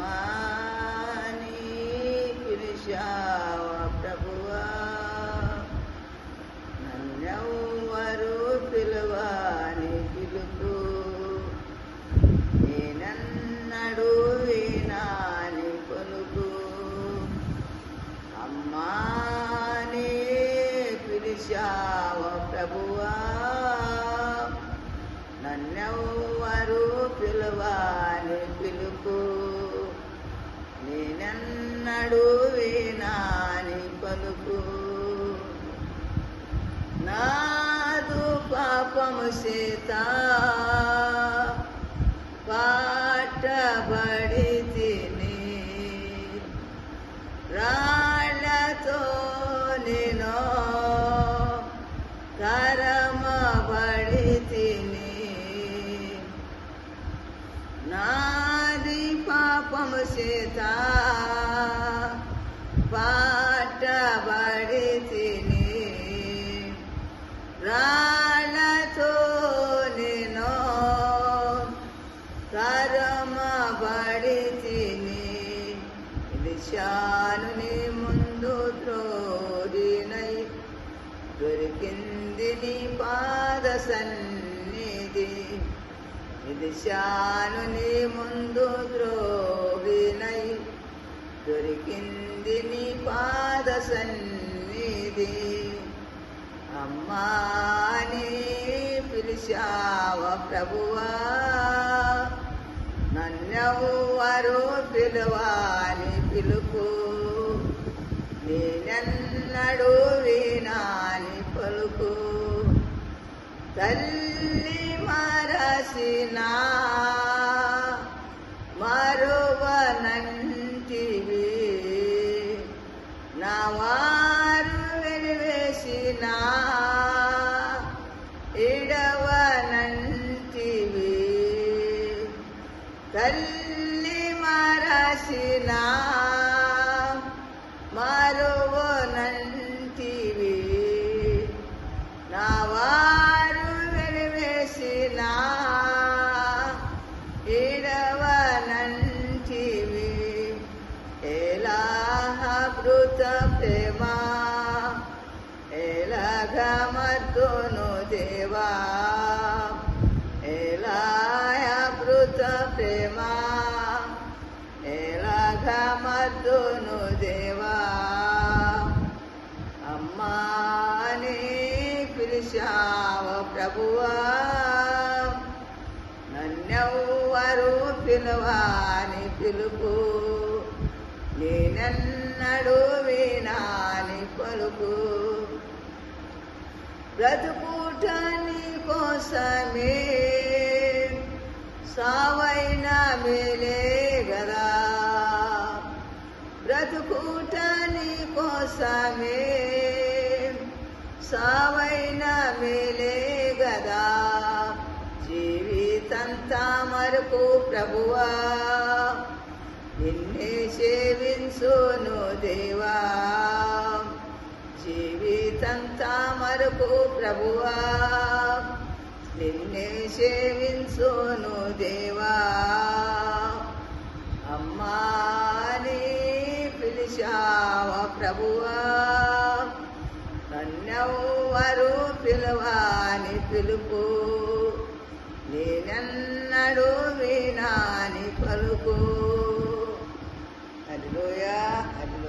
అమ్మా నీ ప్రభువా. నన్నెవ్వరు పిలువాని పిలుపు. నేనన్నడు వినాని పలుకు అమ్మా నీ ప్రభువా. నన్నెవ్వరు పిలువాని వినాని పలుకు నాదు పాపము చేత పాటబడి తిని రాళ్ళతో నేను కరమబడి తిని నాది పాపము చేత దొరికింది నీ పాద సన్నిధి. ఇది శానుని ముందు ద్రోహినై. దొరికింది నీ పాద సన్నిధి. అమ్మాని పిలిచావ ప్రభువా? నన్నెవ్వరు పిలువాని పిలుపు నేనన్నడు వినాలి పలుకు. తల్లి మరసిన మరువనంటివి. నా వారు వెలివేసిన ఇడవనంటివి. తల్లి మరసినా ఇడవనంటివి ఎలాహృత ప్రేమ ఎలాగమద్దును దేవా ఎలాహృత ప్రేమ ఎలాగమద్దును దేవా అమ్మా నీ పిలిచావ ప్రభువా నన్నెవ్వరు పిలువాని పిలుపు. నేనన్నడు వినాని పలుకు బ్రతుకుట నీ కోసమే సావైన మేలే గదా. బ్రతుకుట నీ కోసమే సావైన మేలే తామరకు ప్రభువా. నిన్నే సేవించును దేవా. జీవితం తామరకు ప్రభువా. నిన్నే సేవించును దేవా. అమ్మా నీ పిలిచావ ప్రభువా. నన్నెవ్వరు పిలవాని పిలుపు. నేనెన్నడూ వినాని పలుకు. అదిలోయా అది